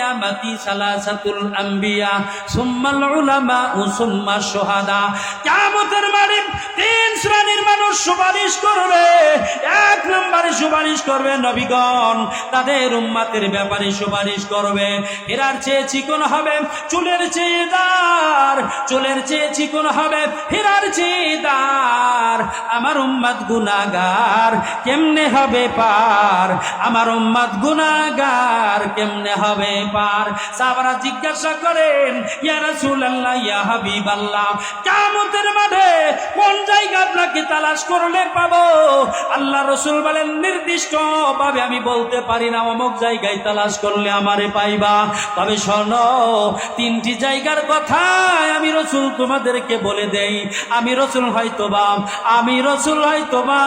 কিয়ামাতি সালাসাতুল আম্বিয়া সুম্মাল উলামা ও সুম্মা শুহাদা। কিয়ামতের মালিক তিন শ্রেণির মানুষ সুপারিশ করবে। এক নম্বরে সুপারিশ করবে নবীগণ। তাদের উম্মাতের ব্যাপারে সুপারিশ করবে। এরার চেয়ে চিকন হবে চুলের চেয়ে দার। চুলের চেয়ে চিকন হবে হীরার চেয়ে দার। আমার উম্মাদ গুনাগার কেমনে হবে পার? আমার উম্মাদ গুনাগার কেমনে হবে পার? সাবারা জিজ্ঞাসা করেন, ইয়া রাসূলুল্লাহ, ইয়া হাবিবাল্লাহ, কিয়ামতের মাঠে কোন জায়গা আপনাকে তালাশ করলে পাবো। আল্লাহ রসুল বলেন নির্দিষ্ট ভাবে আমি বলতে পারি না, অমুক জায়গায় তালাশ করলে আমারে পাইবা। তবে শোনো, তিনটি জায়গার কথা আমি রসুল তোমাদেরকে বলে দেই। আমি রসুল হয়তো বা আমি রসুল হয়তো বা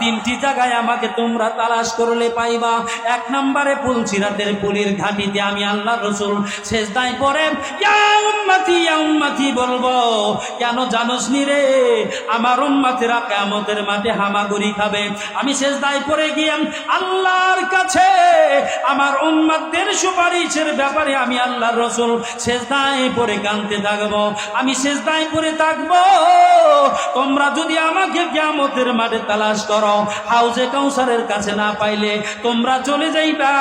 তিনটি জায়গায় আমাকে তোমরা তালাশ করলে পাইবা। এক নম্বরে পুলসিরাতের পুলির ঘাটিতে আমি আল্লাহ রসুল শেষ দায় পরে বলব, কেন জানোস নি রে? আমার উম্মাতেরা কেমতের মাঠে হামাগুড়ি খাবে আমি শেষ দায় পরে গিয়ে আল্লাহর কাছে আমার উম্মাদের সুপারিশের ব্যাপারে আমি আল্লাহর রসুল শেষ দায় পরে কানতে থাকব। আমি শেষ দায় পরে থাকব। তোমরা যদি আমাকে কেমতের মাঠে তালাশ করো, হাউজে কাউসারের কাছে না পাইলে তোমরা চলে যাইবা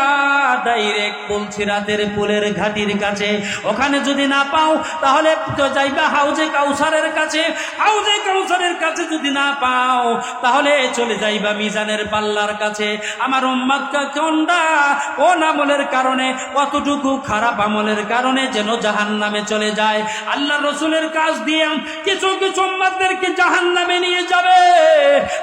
ডাইরেক্ট বলছি রাতের পুলের ঘাটির কাছে। ওখানে যদি না পাও, তাহলে যাইবা হাউজে কাউসারের কাছে। হাউজে কাউসারের কাছে যদি না পাও, তাহলে চলে যাইবা মিজানের পাল্লার কাছে। আমার উম্মাদ কোনটা কোন আমলের কারণে, কতটুকু খারাপ আমলের কারণে যেন জাহান নামে চলে যায়। আল্লাহ রসুলের কাজ দিয়ে কিছু কিছু উম্মাদদেরকে জাহান নামে নিয়ে যাবে।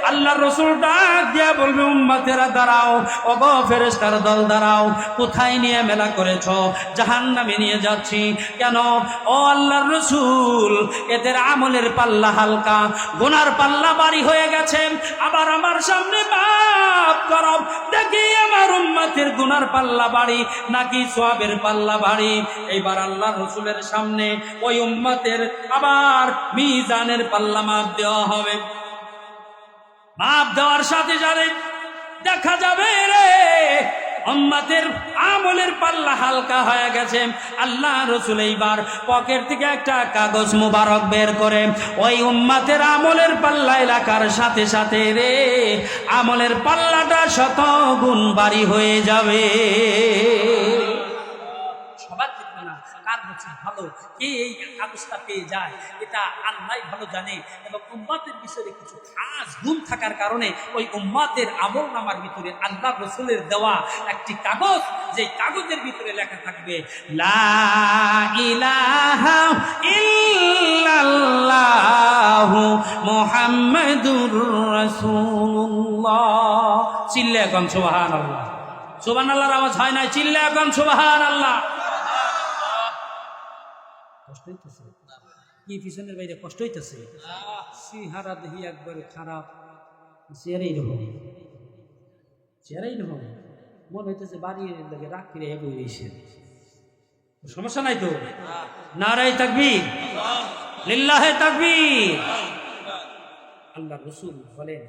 আল্লাহ রসুল ডাক দিয়া বলবে উম্মাতেরা দাঁড়াও, অগ ফেরেস্তার দল দাঁড়াও, কোথায় নিয়ে মেলা করেছ? জাহান নামে নিয়ে যাচ্ছি। কেন? ও আল্লাহর রসুল, এদের আমলের পাল্লা হালকা, গোনার পাল্লা বাড়ি হয়ে গেছে। আবার আমার সামনে বাপ করব দেখি আমার উম্মাতের গুনার পাল্লা বাড়ি নাকি সোয়াবের পাল্লা বাড়ি। এইবার আল্লাহ রসুলের সামনে ওই উম্মাতের আবার মিজানের পাল্লা মাপ দেওয়া হবে। মাপ দেওয়ার সাথে সাথে দেখা যাবে রে উম্মাতের আমলের পাল্লা হালকা হয়ে গেছে। আল্লাহ রসুল এইবার পকেট থেকে একটা কাগজ মুবারক বের করে, ওই উম্মাতের আমলের পাল্লা এলাকার সাথে সাথে রে, আমলের পাল্লাটা শত গুণ বাড়ি হয়ে যাবে। হচ্ছে ভালো, কে এই কাগজটা পেয়ে যায়? এটা আল্লাহ ভালো জানে। এবং উম্মাতের বিষয়ে কিছু খাস গুণ থাকার কারণে ওই উম্মাতের আমল নামার ভিতরে আল্লাহ রসুলের দেওয়া একটি কাগজ যে কাগজের ভিতরে লেখা থাকবে, লা ইলাহা ইল্লাল্লাহু মুহাম্মাদুর রাসূলুল্লাহ। চিল্লে এখন সুবহানাল্লাহ। সুবহানাল্লাহর আওয়াজ হয় না চিল্লা এখন সুবহানাল্লাহ। কষ্ট হইতেছে। কি পিছনের বাইরে কষ্ট হইতেছে? সিহারা দেহি একবারে খারাপ। চেয়ারেই রকম। চেয়ারেই রকম। মনে হইতেছে বাড়ি লাগে রাগ ফিরে এগো এসে সমস্যা নাই তো? নারাই থাকবি লিল্লাহে থাকবি আল্লাহ রসুল বলেন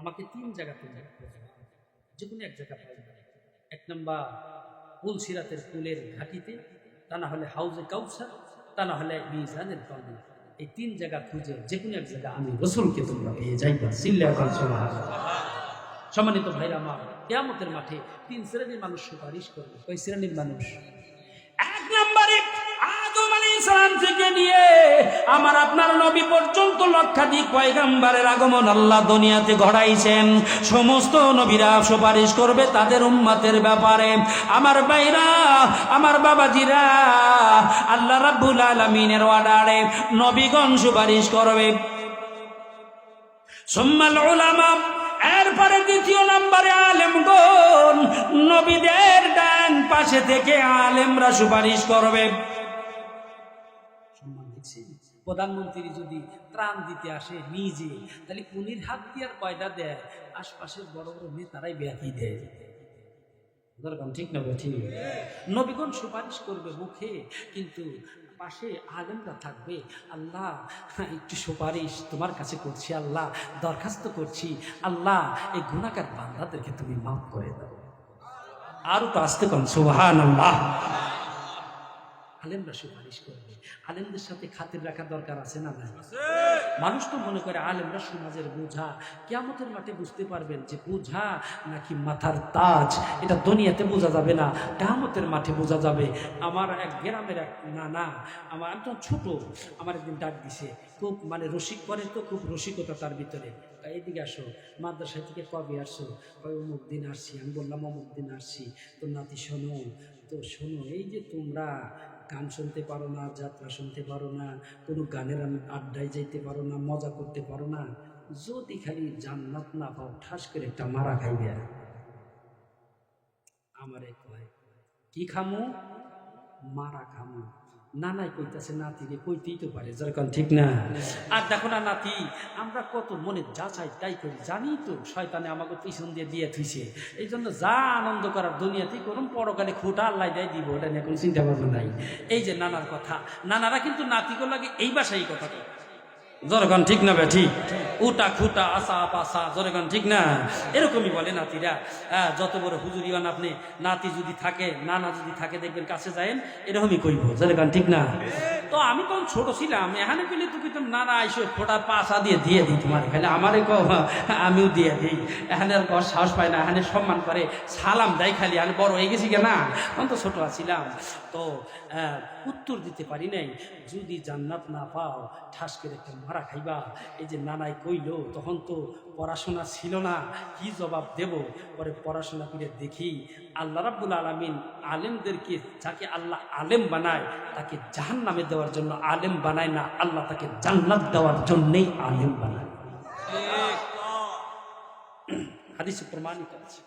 আমাকে তিন জায়গাতে যে কোনো এক জায়গা পাই এক নম্বর পুল সিরাতের পুলের ঘাটিতে তা না হলে হাউজে কাউসার তা মিজানের এই তিন জায়গা খুঁজে যে কোনো এক জায়গা আমি রসুলকে তোমরা পেয়ে যাইবা। সম্মানিত ভাইরা মা কেয়ামতের মাঠে তিন শ্রেণির মানুষ সুপারিশ করবে। ওই শ্রেণির মানুষ এক নম্বরে আদম আলাইহিস সালাম থেকে নিয়ে আমার আপনার নবী পর্যন্ত লক্ষাধিক পয়গাম্বারের আগমন আল্লাহ দুনিয়াতে ঘটাইছেন। সমস্ত নবীরা সুপারিশ করবে তাদের উম্মাতের ব্যাপারে। আমার ভাইরা, আমার বাবাজিরা, আল্লাহ রাব্বুল আলামিনের অর্ডারে নবীগণ সুপারিশ করবে। সম্মাল উলামা, এরপরে দ্বিতীয় নম্বরে আলেমগণ নবীদের ডান পাশে থেকে আলেমরা সুপারিশ করবে। সম্মান দেখছেন প্রধানমন্ত্রী যদি ত্রাণ দিতে আসে নিজে, তাহলে কুনির হাত দিয়ে আর কয়টা দেয়? আশপাশের বড় বড় নেতারাই ব্যাধি দেয়। ঠিক না ঠিক নবীগণ সুপারিশ করবে মুখে, কিন্তু পাশে আলেমরা থাকবে। আল্লাহ, একটু সুপারিশ তোমার কাছে করছি, আল্লাহ, দরখাস্ত করছি। আল্লাহ, এই গুণাকার বান্দাদেরকে তুমি মাফ করে দাও। আরও তো আসতে কন সুহান আল্লাহ আলেমরা সুপারিশ করবে। আলেমদের সাথে খাতির রাখা দরকার আছে না নাই? মানুষ তো মনে করে আলেমরা সমাজের বোঝা। কেয়ামতের মাঠে বুঝতে পারবেন যে বোঝা নাকি মাথার তাজ এটা দুনিয়াতে বোঝা যাবে না কেয়ামতের মাঠে বোঝা যাবে। আমার এক গ্রামের এক না না আমার একদম ছোট আমার একদিন ডাক দিছে খুব মানে রসিক করে তো খুব রসিকতা তার ভিতরে। এইদিকে আসো মাদ্রাসা থেকে কবে আসো? ওই অমুক দিন আসছি। আমি বললাম অমুক দিন আসছি। তো নাতি শোনো তো শোনো এই যে তোমরা গান শুনতে পারো না, যাত্রা শুনতে পারো না, কোনো গানের আড্ডায় যেতে পারো না, মজা করতে পারো না, যদি খালি জান্নাত না পাও, ঠাস করে একটা মারা খাইবে। আমারে কয়, কি খামু? মারা খামু। নানাই কইতাছে নাতিরে কইতেই তো পারে যেরকম ঠিক না। আর দেখো না, নাতি, আমরা কত মনে যা চাই তাই করি জানি তো, শয়তানে আমাকে পিছন দিয়ে দিয়ে থুইছে। এই জন্য যা আনন্দ করার দুনিয়াতেই করুন, পরকালে খোটা আল্লাহ দেয়, দিব ওটা নিয়ে কোনো চিন্তা ভাবনা নাই। এই যে নানার কথা, নানারা কিন্তু নাতিগুলো লাগে, এই বাসায় কথা কয়। জরগান ঠিক না ব্যাঠি উটা খুটা আসা পাসা জরগণ ঠিক না? এরকমই বলে নাতিরা। যত বড় হুজুরিয়ান আপনি, নাতি যদি থাকে, নানা যদি থাকে, দেখবেন কাছে যায়েন, এরকমই কইব। জরগান ঠিক না? তো আমি তখন ছোট ছিলাম, এখানে পেলে তো কিন্তু নানা আইসো ফোটা পাশা দিয়ে দিয়ে দিই তোমার খাইলে আমারে কো আমিও দিয়ে দিই। এখানে আর সাহস পায় না, এখানে সম্মান করে, সালাম দেয় খালি, আমি বড় হয়ে গেছি কেনা? তখন তো ছোট আছিলাম তো উত্তর দিতে পারি নাই, যদি জান্নাত না পাও, ঠাস করে একটা মারা খাইবা। এই যে নানাই কইলো, তখন তো পড়াশোনা ছিল না কি জবাব দেব? পরে পড়াশোনা করে দেখি আল্লাহ রাব্বুল আলমিন আলেমদেরকে যাকে আল্লাহ আলেম বানায় তাকে জাহান নামে দেওয়ার জন্য আলেম বানায় না আল্লাহ তাকে জান্নাত দেওয়ার জন্যেই আলেম বানায়। হাদিসে প্রমাণিত আছে।